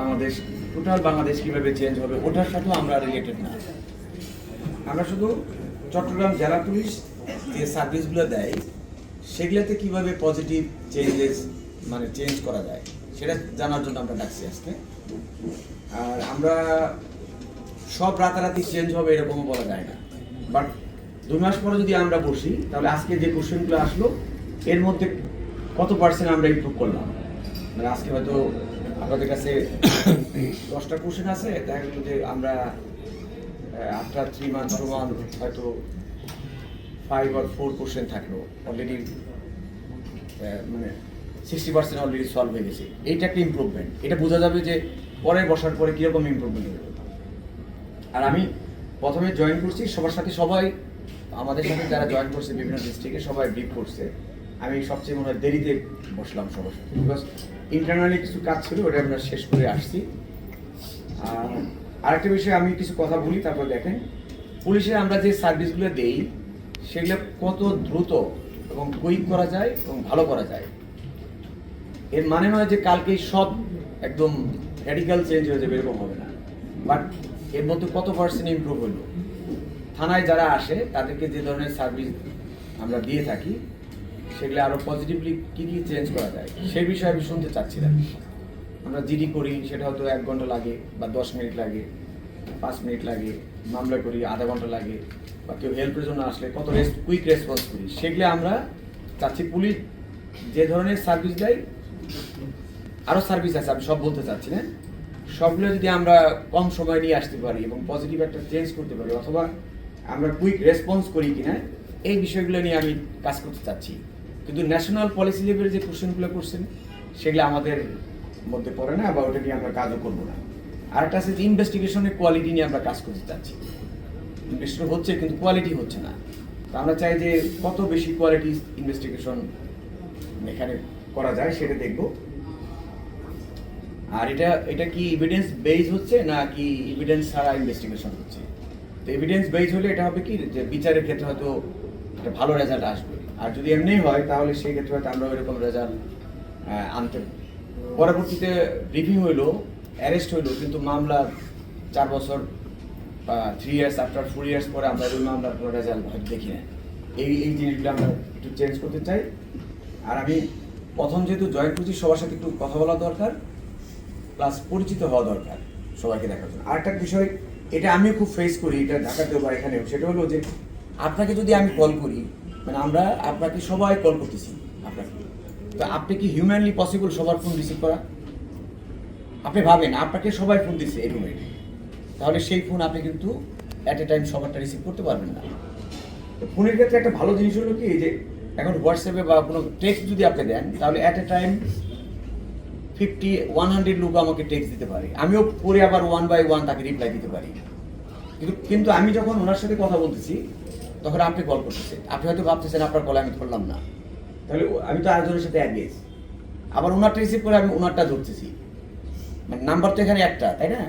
Bangladesh total Bangladesh কীভাবে change হবে, ওটার সাথেও আমরা রিলেটেড না। আমরা শুধু চট্টগ্রাম জেলা পুলিশ যে সার্ভিসগুলো দেয়, সেগুলোতে কীভাবে পজিটিভ চেঞ্জেস মানে চেঞ্জ করা যায়, সেটা জানার জন্য আমরা ডাকছি আজকে। আর আমরা সব রাতারাতি চেঞ্জ হবে এরকমও বলা যায় না। বাট দুই মাস পরে যদি আমরা বসি, তাহলে আজকে যে কোশ্চেনগুলো আসলো, এর মধ্যে কত পার্সেন্ট আমরা ইমপ্রুভ করলাম? মানে আজকে হয়তো আপনাদের কাছে দশটা কোশ্চেন আছে, দেখা গেল যে আমরা after three month two month হয়তো ফাইভ আর ফোর কোশ্চেন থাকল। অলরেডি মানে সিক্সটি পার্সেন্ট অলরেডি সলভ হয়ে গেছে। এইটা একটা ইমপ্রুভমেন্ট এটা বোঝা যাবে যে পরে বসার পরে কীরকম ইমপ্রুভমেন্ট হবে আর আমি প্রথমে জয়েন করছি, সবার সাথে সবাই, আমাদের সাথে যারা জয়েন করছে, বিভিন্ন ডিস্ট্রিক্টে সবাই ব্রিফ করছে। আমি সবচেয়ে মনে হয় দেরিতে বসলাম সবার সাথে বিকজ ইন্টারনালি কিছু কাজ ছিল ওটা আমরা শেষ করে আসছি। আর আরেকটা বিষয়ে আমি কিছু কথা বলি তারপর দেখেন। পুলিশে আমরা যে সার্ভিসগুলো দেই সেগুলো কত দ্রুত এবং কুইক করা যায় এবং ভালো করা যায়। এর মানে নয় যে কালকেই সব একদম রেডিক্যাল চেঞ্জ হয়ে যাবে এরকম হবে না। বাট এর মধ্যে কত পার্সেন্ট ইমপ্রুভ হলো? থানায় যারা আসে তাদেরকে যে ধরনের সার্ভিস আমরা দিয়ে থাকি সেগুলো আরও পজিটিভলি কী কী চেঞ্জ করা যায়, সেই বিষয়ে আমি শুনতে চাচ্ছিলাম। আমরা জিডি করি, সেটা হয়তো এক ঘণ্টা লাগে বা দশ মিনিট লাগে, পাঁচ মিনিট লাগে, মামলা করি, আধা ঘণ্টা লাগে, বা কেউ হেল্পের জন্য আসলে কত রেস কুইক রেসপন্স করি, সেগুলো আমরা চাচ্ছি পুলিশ যে ধরনের সার্ভিস দেয় আরও সার্ভিস আছে, আমি সব বলতে চাচ্ছি না সবগুলো যদি আমরা কম সময় নিয়ে আসতে পারি এবং পজিটিভ একটা চেঞ্জ করতে পারি, অথবা আমরা কুইক রেসপন্স করি কিনা, এই বিষয়গুলো নিয়ে আমি কাজ করতে চাচ্ছি। কিন্তু ন্যাশনাল পলিসি লেভেলের যে কোশ্চেনগুলো করছেন, সেগুলো আমাদের মধ্যে পড়ে না বা ওটা নিয়ে আমরা কাজও করব না। আরেকটা আছে যে ইনভেস্টিগেশনের কোয়ালিটি নিয়ে আমরা কাজ করতে চাচ্ছি। ইনভেস্টিগেশন হচ্ছে কিন্তু কোয়ালিটি হচ্ছে না। তো আমরা চাই যে কত বেশি কোয়ালিটি ইনভেস্টিগেশন এখানে করা যায় সেটা দেখব। আর এটা এটা কি এভিডেন্স বেজ হচ্ছে না কি এভিডেন্স ছাড়া ইনভেস্টিগেশন হচ্ছে? তো এভিডেন্স বেজ হলে এটা হবে কি যে বিচারের ক্ষেত্রে হয়তো একটা ভালো রেজাল্ট আসবে। আর যদি এমনি হয়, তাহলে সেই ক্ষেত্রে হয়তো আমরা ওইরকম রেজাল্ট আনতে পরবর্তীতে ব্রিফিং হইল অ্যারেস্ট হইল, কিন্তু মামলা চার বছর three years after four years পরে আমরা ওই মামলার কোনো রেজাল্ট দেখি না এই এই জিনিসগুলো আমরা একটু চেঞ্জ করতে চাই। আর আমি প্রথম যেহেতু জয়েন করছি, সবার সাথে একটু কথা বলা দরকার প্লাস পরিচিত হওয়া দরকার সবাইকে দেখার জন্য। আরেকটা বিষয়, এটা আমিও খুব ফেস করি, এটা ঢাকাতেও বা এখানেও, সেটা হলো যে আপনাকে যদি আমি কল করি মানে আমরা আপনাকে সবাই কল করতেছি আপনাকে। তো আপনি কি হিউম্যানলি পসিবল সবার ফোন রিসিভ করা? আপনি ভাবেন, আপনাকে সবাই ফোন দিচ্ছে এই রুমে তাহলে সেই ফোন আপনি কিন্তু অ্যাট এ টাইম সবারটা রিসিভ করতে পারবেন না। ফোনের ক্ষেত্রে একটা ভালো জিনিস হলো কি যে এখন হোয়াটসঅ্যাপে বা কোনো টেক্সট যদি আপনি দেন, তাহলে at a time fifty one hundred লোক আমাকে টেক্সট দিতে পারে। আমিও পরে আবার ওয়ান বাই ওয়ান তাকে রিপ্লাই দিতে পারি। কিন্তু কিন্তু আমি যখন ওনার সাথে কথা বলতেছি তখন আপনি কল করতেছেন। আপনি হয়তো ভাবতেছেন, আপনার কল আমি ধরলাম না। তাহলে আমি তো আরেকজনের সাথে অ্যাগেজ আবার ওনারটা রিসিভ করে আমি ওনারটা ধরতেছি। মানে নাম্বার তো এখানে একটা, তাই না?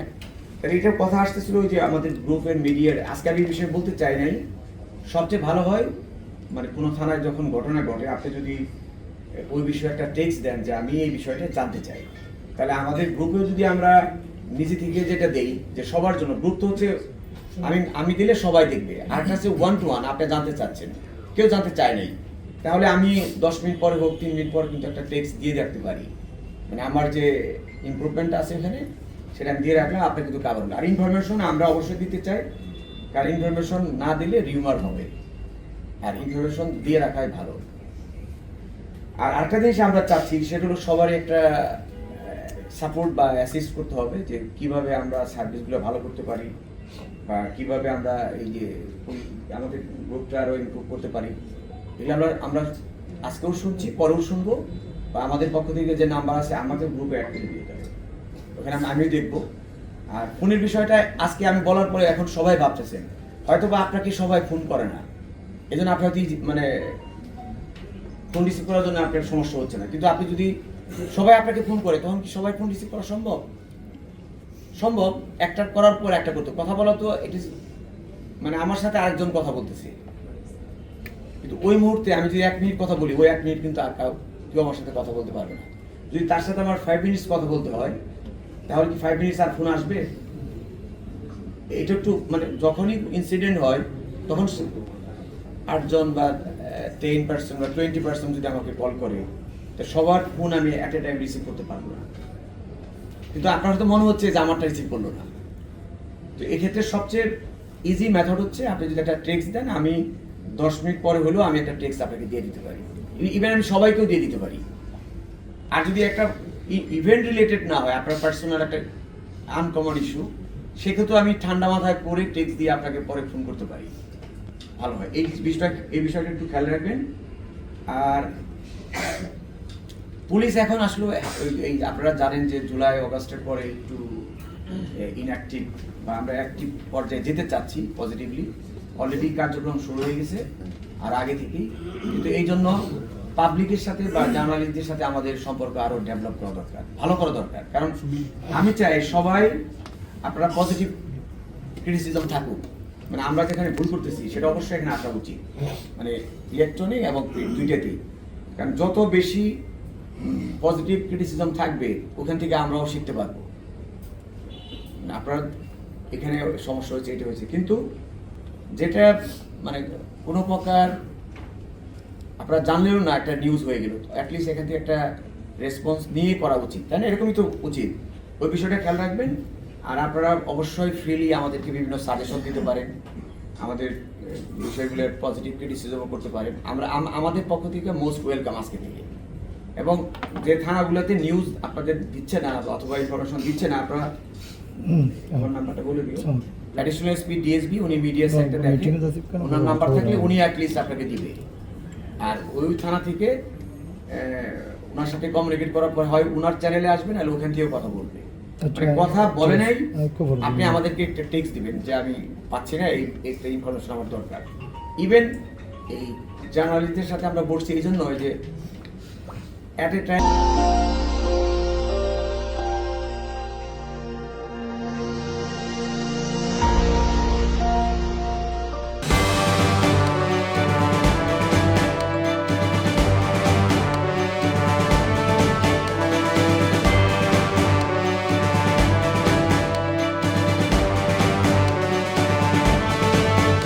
তাহলে এটার কথা আসতেছিল ওই যে আমাদের গ্রুপের মিডিয়ার আজকে আমি বিষয়ে বলতে চাই নাই। সবচেয়ে ভালো হয় মানে কোনো থানায় যখন ঘটনা ঘটে, আপনি যদি ওই বিষয়ে একটা টেক্সট দেন যে আমি এই বিষয়টা জানতে চাই। তাহলে আমাদের গ্রুপেও যদি আমরা নিজে থেকে যেটা দেই, যে সবার জন্য গ্রুপ তো হচ্ছে আমি আমি দিলে সবাই দেখবে। আর একটা হচ্ছে ওয়ান টু ওয়ান আপনি জানতে চাচ্ছেন। কেউ জানতে চায় নাই। তাহলে আমি দশ মিনিট পরে হোক, তিন মিনিট পরে কিন্তু একটা টেক্সট দিয়ে রাখতে পারি। মানে আমার যে ইমপ্রুভমেন্ট আছে এখানে, সেটা আমি দিয়ে রাখলাম আপনি কিন্তু কাভার আর ইনফরমেশন আমরা অবশ্যই দিতে চাই। কারণ ইনফরমেশন না দিলে রিউমার হবে। আর ইনফরমেশন দিয়ে রাখাই ভালো। আর আরেকটা জিনিস আমরা চাচ্ছি, সেটা হলো সবারই একটা সাপোর্ট বা অ্যাসিস্ট করতে হবে যে কীভাবে আমরা সার্ভিসগুলো ভালো করতে পারি। বা কীভাবে আমরা এই যে আমাদের গ্রুপটা আরও ইমপ্রুভ করতে পারি, এগুলো আমরা আমরা আজকেও শুনছি, পরেও শুনব, বা আমাদের পক্ষ থেকে যে নাম্বার আছে আমাদের গ্রুপে অ্যাড করে দিয়ে দেবে ওখানে আমি- আমিও দেখব। আর ফোনের বিষয়টা আজকে আমি বলার পরে এখন সবাই ভাবতেছেন হয়তো বা আপনাকে সবাই ফোন করে না? এই জন্য আপনি হয়তো মানে ফোন রিসিভ করার জন্য আপনার সমস্যা হচ্ছে না। কিন্তু আপনি যদি সবাই আপনাকে ফোন করে, তখন কি সবাই ফোন রিসিভ করা সম্ভব? সম্ভব, একটা করার পর একটা করতে। কথা বলা তো ইট ইজ মানে আমার সাথে আরেকজন কথা বলতেছে। কিন্তু ওই মুহূর্তে আমি যদি এক মিনিট কথা বলি, ওই এক মিনিট কিন্তু আর কাউ, কেউ আমার সাথে কথা বলতে পারবে না। যদি তার সাথে আমার ফাইভ মিনিটস কথা বলতে হয়, তাহলে কি ফাইভ মিনিটস আর ফোন আসবে? এটা একটু মানে যখনই ইনসিডেন্ট হয়, তখন আটজন বা টেন পার্সেন্ট বা টোয়েন্টি পার্সেন্ট যদি আমাকে কল করে, তো সবার ফোন আমি অ্যাট এ টাইম রিসিভ করতে পারব না। কিন্তু আপনার হয়তো মনে হচ্ছে যে আমারটা রিসিভ করল না। তো এক্ষেত্রে সবচেয়ে ইজি মেথড হচ্ছে আপনি যদি একটা টেক্সট দেন, আমি দশ মিনিট পরে হলেও আমি একটা টেক্সট আপনাকে দিয়ে দিতে পারি। ইভেন আমি সবাইকেও দিয়ে দিতে পারি। আর যদি একটা ইভেন্ট রিলেটেড না হয়, আপনার পার্সোনাল একটা আনকমন ইস্যু সেক্ষেত্রে আমি ঠান্ডা মাথায় করে টেক্সট দিয়ে আপনাকে পরে ফোন করতে পারি। ভালো হয়। এই বিষয়টা এই বিষয়টা একটু খেয়াল রাখবেন। আর পুলিশ এখন আসলে এই আপনারা জানেন যে জুলাই, অগাস্টের পরে একটু ইনঅ্যাক্টিভ বা আমরা অ্যাক্টিভ পর্যায়ে যেতে চাচ্ছি পজিটিভলি অলরেডি কার্যক্রম শুরু হয়ে গেছে, আর আগে থেকেই। কিন্তু এই জন্য পাবলিকের সাথে বা জার্নালিস্টদের সাথে আমাদের সম্পর্ক আরও ডেভেলপ করা দরকার, ভালো করা দরকার। কারণ আমি চাই সবাই আপনারা পজিটিভ ক্রিটিসিজম থাকুক। মানে আমরা যেখানে ভুল করতেছি, সেটা অবশ্যই এখানে আসা উচিত। মানে ইলেকট্রনিক এবং দুইটাতেই। কারণ যত বেশি পজিটিভ ক্রিটিসিজম থাকবে, ওখান থেকে আমরাও শিখতে পারব। আপনার এখানে সমস্যা হয়েছে, এটা হয়েছে। কিন্তু যেটা মানে কোনো প্রকার আপনারা জানলেও না, একটা নিউজ হয়ে গেল। অ্যাটলিস্ট এখান থেকে একটা রেসপন্স নিয়ে করা উচিত, তাই না? এরকমই তো উচিত। ওই বিষয়টা খেয়াল রাখবেন। আর আপনারা অবশ্যই ফ্রিলি আমাদেরকে বিভিন্ন সাজেশন দিতে পারেন। আমাদের বিষয়গুলোর পজিটিভ ক্রিটিসিজমও করতে পারেন। আমরা আমাদের পক্ষ থেকে মোস্ট ওয়েলকাম আজকে থেকে। এবং যে থানাগুলোতে নিউজ আপনাদের দিচ্ছে না অথবা ইনফরমেশন দিচ্ছে না আপনারা আমার নাম্বারটা বলে দিও। অ্যাডিশনাল এসপি ডিএসবি উনি মিডিয়া যাচ্ছি ওনার নাম্বার থাকলে। উনি অ্যাটলিস্ট আপনাকে দিবে। আর ওই থানা থেকে ওনার সাথে কমিউনিকেট করার পর হয় ওনার চ্যানেলে আসবেন আর ওখান থেকেও কথা বলবে। আচ্ছা, মানে কথা বলে নাই দিবো। আপনি আমাদেরকে একটা টেক্সট দিবেন যে আমি পাচ্ছি না এই একটা ইনফরমেশন আমার দরকার। ইভেন এই জার্নালিস্টদের সাথে আমরা বসছি এই জন্য যে অ্যাট এ টাইম